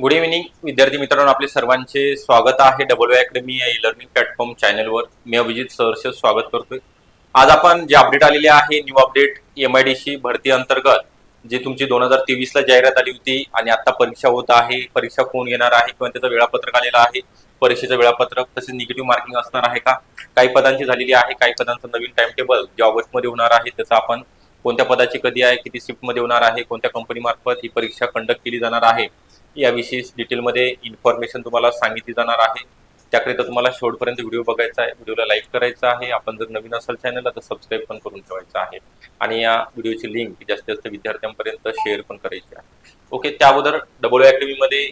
Good evening विद्यार्थी मित्रांनो आपले सर्वांचे स्वागत आहे डबल अकॅडमी या ई लर्निंग प्लॅटफॉर्म चॅनलवर मी अभिजित सहर्ष स्वागत करतोय. आज आपण जे अपडेट आलेले आहे new update M I D C भरती अंतर्गत जे तुमची दोन हजार तेवीस ला जाहिरात आली होती आणि आता परीक्षा होत आहे. परीक्षा कोण येणार आहे किंवा त्याचं वेळापत्रक आलेलं आहे? परीक्षेचं वेळापत्रक तसेच निगेटिव्ह मार्किंग असणार आहे का? काही पदांची झालेली आहे काही पदांचं नवीन टाइम टेबल जे ऑगस्टमध्ये होणार आहे त्याचा आपण कोणत्या पदाची कधी आहे किती शिफ्टमध्ये होणार आहे कोणत्या कंपनी मार्फत ही परीक्षा कंडक्ट केली जाणार आहे. याविषयी डिटेलमध्ये इन्फॉर्मेशन तुम्हाला सांगितली जाणार आहे. त्याकरिता तुम्हाला शेवटपर्यंत व्हिडिओ बघायचा आहे. व्हिडिओला लाईक करायचा आहे. आपण जर नवीन असाल चॅनलला तर सबस्क्राईब पण करून ठेवायचं आहे. आणि या व्हिडिओची लिंक जास्तीत जास्त विद्यार्थ्यांपर्यंत शेअर पण करायची आहे. ओके त्या अगोदर डबल अकॅडमीमध्ये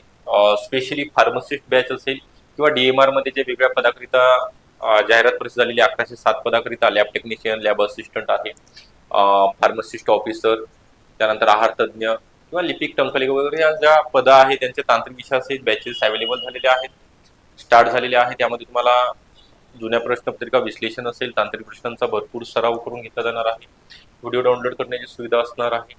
स्पेशली फार्मसिस्ट बॅच असेल किंवा डी एम आरमध्ये जे वेगळ्या पदाकरिता जाहिरात प्रसिद्ध झालेली अकराशे सात पदाकरिता लॅब टेक्निशियन लॅब असिस्टंट आहे. फार्मसिस्ट ऑफिसर त्यानंतर आहार तज्ज्ञ किंवा लिपिक टंकलिक वगैरे या ज्या पदं आहेत त्यांचे तांत्रिक विषयाचे बॅचेस अवेलेबल झालेले आहेत स्टार्ट झालेले आहेत. त्यामध्ये तुम्हाला जुन्या प्रश्नपत्रिका विश्लेषण असेल तांत्रिक प्रश्नांचा भरपूर सराव करून घेतला जाणार आहे. व्हिडिओ डाउनलोड करण्याची सुविधा असणार आहे.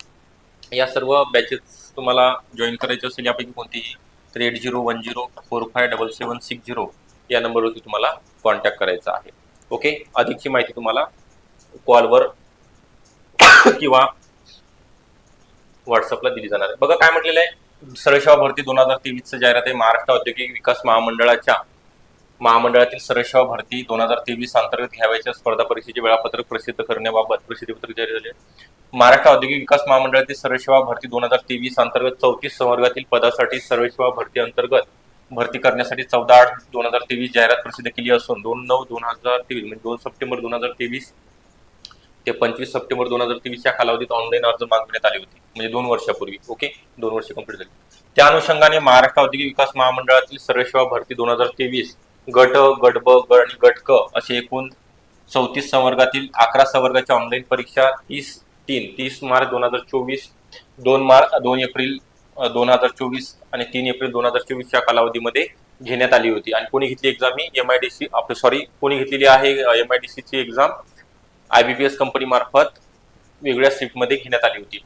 या सर्व बॅचेस तुम्हाला जॉईन करायचे असेल यापैकी कोणतीही तर eight zero one zero four five double seven six zero या नंबरवरती तुम्हाला कॉन्टॅक्ट करायचा आहे. ओके अधिकची माहिती तुम्हाला कॉलवर किंवा व्हॉट्सअपला दिली जाणार आहे. बघा काय म्हटलेलं आहे. सरसेवा भरती दोन हजार तेवीसचं जाहिरात आहे. महाराष्ट्र औद्योगिक विकास महामंडळाच्या महामंडळातील सरसेवा भरती दोन हजार तेवीस अंतर्गत घ्यावयाच्या स्पर्धा परीक्षेचे वेळापत्रक प्रसिद्ध करण्याबाबत प्रसिद्धीपत्रक जारी झाले. महाराष्ट्र औद्योगिक विकास महामंडळातील सरळशेवा भरती दोन हजार तेवीस अंतर्गत चौतीस संवर्गातील पदासाठी सर्वसेवा भरती अंतर्गत भरती करण्यासाठी चौदा आठ दोन हजार तेवीस जाहिरात प्रसिद्ध केली असून दोन नऊ दोन हजार तेवीस म्हणजे दोन सप्टेंबर दोन हजार तेवीस ते पंचवीस सप्टेंबर दोन हजार तेवीस या कालावधीत ऑनलाईन अर्ज मागविण्यात आले होते. म्हणजे दोन वर्षापूर्वी ओके दोन वर्ष कंप्लीट झाली. त्या अनुषंगाने महाराष्ट्र औद्योगिक विकास महामंडळातील सर्वसेवा भरती दोन हजार तेवीस गट गट ब गट आणि गट क असे एकूण चौतीस संवर्गातील अकरा संवर्गाच्या ऑनलाईन परीक्षा तीस तीन तीस मार्च दोन हजार चोवीस दोन मार्च दोन एप्रिल दोन हजार चोवीस आणि तीन एप्रिल दोन हजार चोवीस या कालावधीमध्ये घेण्यात आली होती. आणि कोणी घेतली exam he? M I D C sorry कोणी घेतलेली आहे एम आय डी सीची एक्झाम आयबीपीएस कंपनी मार्फत वेगळ्या शिफ्टमध्ये घेण्यात आली होती.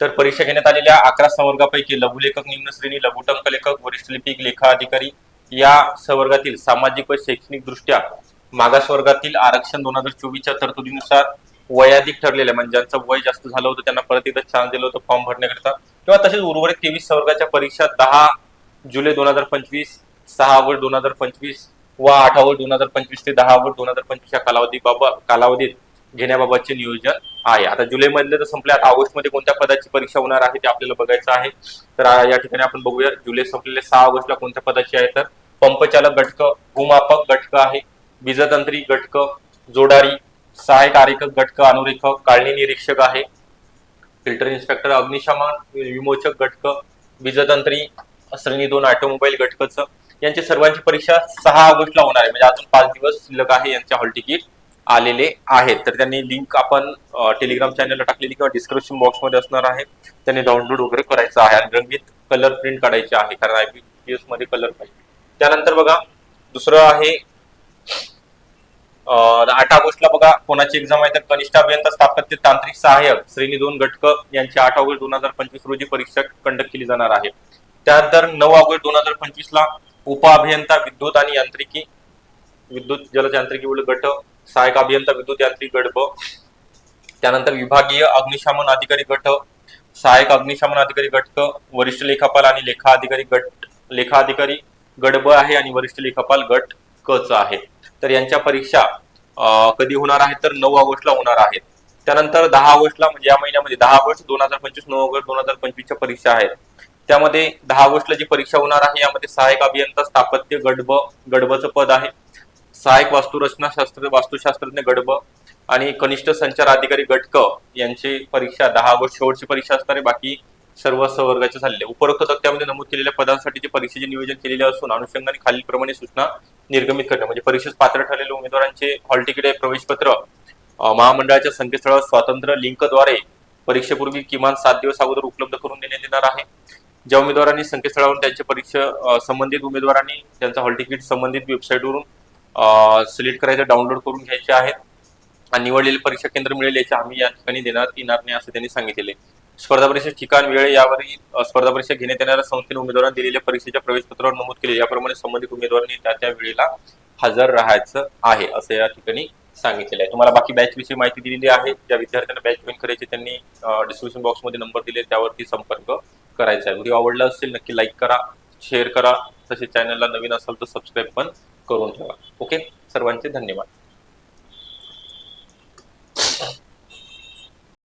तर परीक्षा घेण्यात आलेल्या अकरा संवर्गापैकी लघुलेखक निम्न श्रेणी लघुटंक लेखक वरिष्ठ लिपिक लेखा अधिकारी या संवर्गातील सामाजिक व शैक्षणिक दृष्ट्या मागास वर्गातील आरक्षण दोन हजार चोवीसच्या तरतुदीनुसार वयाधिक ठरलेल्या म्हणजे ज्यांचं वय जास्त झालं होतं त्यांना परत एकदा चान्स दिलं होतं फॉर्म भरण्याकरिता. किंवा तसेच उर्वरित तेवीस संवर्गाच्या परीक्षा दहा जुलै दोन हजार पंचवीस सहा ऑगस्ट दोन हजार पंचवीस व आठ ऑगस्ट दोन हजार पंचवीस ते दहा ऑगस्ट दोन हजार पंचवीस या कालावधीबाबत कालावधीत घेण्याबाबतचे नियोजन आहे. आता जुलै मधले तर संपले आता ऑगस्टमध्ये कोणत्या पदाची परीक्षा होणार आहे ते आपल्याला बघायचं आहे. तर या ठिकाणी आपण बघूया जुलै संपलेले सहा ऑगस्टला कोणत्या पदाची आहे तर. पंपचालक घटक भूमापक घटक आहे बीजतंत्री घटक जोडारी सहाय्यक आरेखक घटक अनुरेखक काळणी निरीक्षक आहे. फिल्टर इन्स्पेक्टर अग्निशमन विमोचक घटक बीजतंत्री श्रेणी दोन ऑटोमोबाईल घटकच. यांची सर्वांची परीक्षा सहा ऑगस्टला होणार आहे. म्हणजे अजून पाच दिवस शिल्लक आहे यांच्या हॉल तिकीट. आलेले आहेत. तर त्यांनी लिंक आपण टेलिग्राम चॅनलला टाकलेली किंवा डिस्क्रिप्शन बॉक्समध्ये असणार आहे. त्यांनी डाउनलोड वगैरे करायचं आहे आणि रंगीत कलर प्रिंट काढायचे आहे कारण आयबीपीएसमध्ये कलर पाहिजे. त्यानंतर बघा दुसरं आहे आठ ऑगस्टला बघा कोणाची एक्झाम आहे तर कनिष्ठ अभियंता स्थापत्य तांत्रिक सहाय्यक श्रेणी दोन घटक यांची आठ ऑगस्ट दोन हजार पंचवीस रोजी परीक्षा कंडक्ट केली जाणार आहे. त्यानंतर नऊ ऑगस्ट दोन हजार पंचवीस ला उप अभियंता विद्युत आणि यांत्रिकी विद्युत जलयांत्रिकी उलट गट सहाय्यक अभियंता विद्युत यांत्रिक गट ब. त्यानंतर विभागीय अग्निशमन अधिकारी गट सहाय्यक अग्निशमन अधिकारी गट क वरिष्ठ लेखापाल आणि लेखा अधिकारी गट लेखा अधिकारी गट ब आहे आणि वरिष्ठ लेखापाल गट क च आहे. तर यांच्या परीक्षा कधी होणार आहेत तर नऊ ऑगस्टला होणार आहेत. त्यानंतर दहा ऑगस्टला म्हणजे या महिन्यामध्ये दहा ऑगस्ट दोन हजार पंचवीस नऊ ऑगस्ट दोन हजार पंचवीसच्या परीक्षा आहेत. त्यामध्ये दहा ऑगस्टला जी परीक्षा होणार आहे यामध्ये सहाय्यक अभियंता स्थापत्य गडब गडबचं पद आहे. सहाय्यक वास्तुरचना शास्त्र वास्तुशास्त्रज्ञ गडब आणि कनिष्ठ संचार अधिकारी गटक यांची परीक्षा दहा ऑगस्ट शेवटची परीक्षा असणार आहे बाकी सर्व सहवर्गाचे झालेले. उपरोक्त तक्त्यामध्ये नमूद केलेल्या पदांसाठीचे परीक्षेचे नियोजन केलेले असून अनुषंगाने खालीलप्रमाणे सूचना निर्गमित करणे. म्हणजे परीक्षेस पात्र ठरलेल्या उमेदवारांचे हॉल तिकीट प्रवेशपत्र महामंडळाच्या संकेतस्थळावर स्वतंत्र लिंकद्वारे परीक्षेपूर्वी किमान सात दिवस अगोदर उपलब्ध करून देण्यात येणार आहे. ज्या उमेदवारांनी संकेतस्थळावरून त्यांचे परीक्षा संबंधित उमेदवारांनी त्यांचा हॉल तिकीट संबंधित वेबसाईटवरून सिलेक्ट करायचं डाउनलोड करून घ्यायचे आहेत. आणि निवडलेले परीक्षा केंद्र मिळेल याचे आम्ही या ठिकाणी देणार येणार नाही असं त्यांनी सांगितलेले स्पर्धा परीक्षा ठिकाण वेळ यावरही स्पर्धा परीक्षा घेण्यात येणाऱ्या संस्थेने उमेदवारांना दिलेल्या परीक्षेच्या प्रवेशपत्रावर नमूद केले. याप्रमाणे संबंधित उमेदवारांनी त्या त्या वेळेला हजर राहायचं आहे असं या ठिकाणी सांगितलेलं आहे. तुम्हाला बाकी बॅच विषयी माहिती दिलेली आहे. ज्या विद्यार्थ्यांना बॅच जॉईन करायची त्यांनी डिस्क्रिप्शन बॉक्समध्ये नंबर दिले त्यावरती संपर्क करायचा आहे. व्हिडिओ आवडला असेल नक्की लाईक करा शेअर करा. तसेच चॅनलला नवीन असाल तर सबस्क्राईब पण करून ठेवा. ओके? सर्वांचे धन्यवाद.